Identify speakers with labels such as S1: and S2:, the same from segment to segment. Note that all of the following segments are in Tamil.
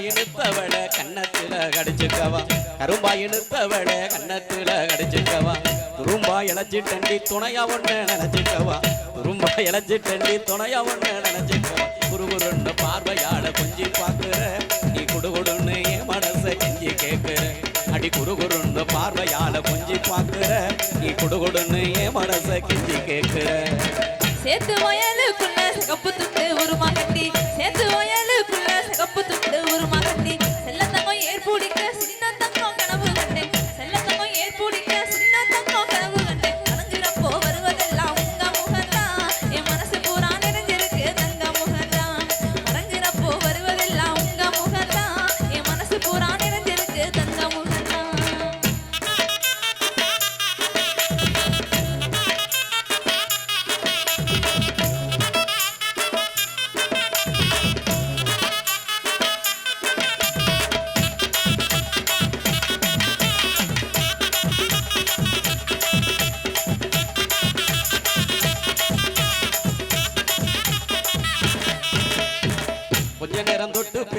S1: கரும்பாயினுத்தவள கண்ணத்துல கடிச்சுக்கவா. கரும்பாயினுத்தவள கண்ணத்துல கடிச்சுக்கவா. துரும்பா தண்டி துணையா ஒண்ணு நினைச்சுக்கவா. துரும்பா தண்டி துணையா ஒண்ணு நினைச்சுக்கவா. குருகுருன்னு பார்வையாள கொஞ்சி பாக்குற நீ குடுகுடுன்னு என் மனச கெஞ்சி கேட்குற. அடி குருகுருன்னு பார்வையால கொஞ்சி பாக்குற நீ குடுகுடுன்னு என் மனச கெஞ்சி கேட்குற. சேர்த்து வயலுக்கு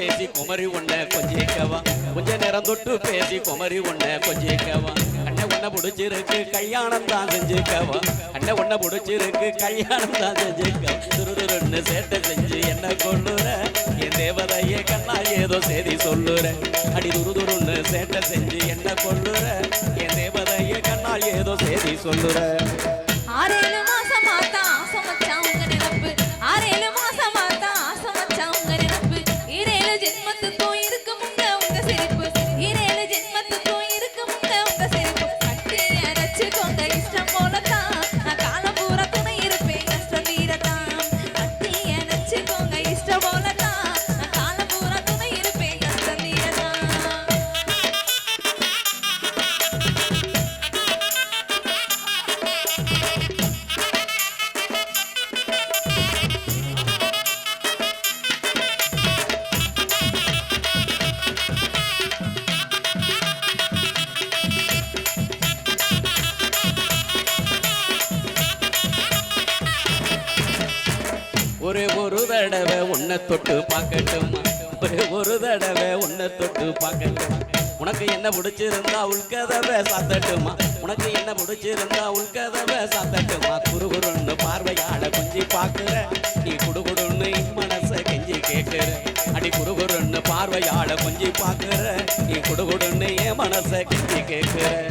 S1: பேசி குமரி உன்னை கொஞ்சிக்கவா. கொஞ்ச நேரம் தொட்டு பேசி குமரி உன்னை கொஞ்சிக்கவா. அண்ணன் உன்னை பிடிச்சிருக்கு கல்யாணம் தான் செஞ்சுக்கவா. அண்ணன் உன்னை பிடிச்சிருக்கு கல்யாணம் தான் செஞ்சுக்கவா. துருதுருன்னு சேட்டை செஞ்சு என்ன கொள்ளுற என் தேவதையே கண்ணா ஏதோ செய்தி சொல்லுற. அடி துருதுருன்னு சேட்டை செஞ்சு என்ன கொள்ளுற என் தேவதையே கண்ணா ஏதோ செய்தி சொல்லுற. ஒரே ஒரு தடவை உன்னை தொட்டு பார்க்கட்டுமா. ஒரே ஒரு தடவை உன்னை தொட்டு பார்க்கட்டுமா. உனக்கு என்ன பிடிச்சிருந்தா உள்கதவை சாத்தட்டுமா? உனக்கு என்ன பிடிச்சிருந்தா உள்கதவை சாத்தட்டுமா? குறுகுறுன்னு பார்வையால கொஞ்சி பார்க்குற. நீ குடுகுடுன்னு என் மனச கெஞ்சி கேட்குற அடி குறுகுறுன்னு பார்வையால கொஞ்சி பார்க்குற. நீ குடுகுடுன்னு என் மனச கெஞ்சி கேட்குற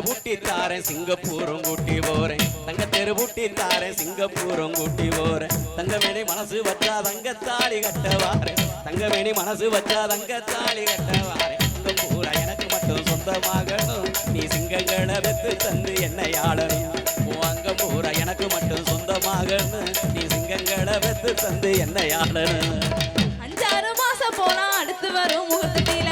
S1: தெருவூட்டி தாரேன் சிங்கப்பூரும் கூட்டி போறேன். தங்க தெருவூட்டி தாரேன் சிங்கப்பூரும் கூட்டி போறேன். தங்கமேனி மனசு வச்சா தங்க தாலி கட்ட வாரேன் தங்கமேனி மனசு வச்சா தங்க தாலி கட்ட வாரேன் பூரா எனக்கு மட்டும் சொந்தமாகணும் நீ சிங்கங்களை வெத்து தந்து என்னை ஆளணும். அங்க பூரா எனக்கு மட்டும் சொந்தமாகணும் நீ சிங்கங்களை வெத்து தந்து என்னை ஆளணும்.
S2: அஞ்சாறு மாசம் போனா அடுத்து வரும் முகூர்த்தத்தில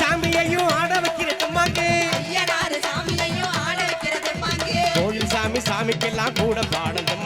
S3: சாமியையும் ஆட வைக்கிறது
S4: மாங்கு சாமியையும் ஆட வைக்கிறது
S3: கோயில் சாமி சாமிக்கெல்லாம் கூட பாடணும்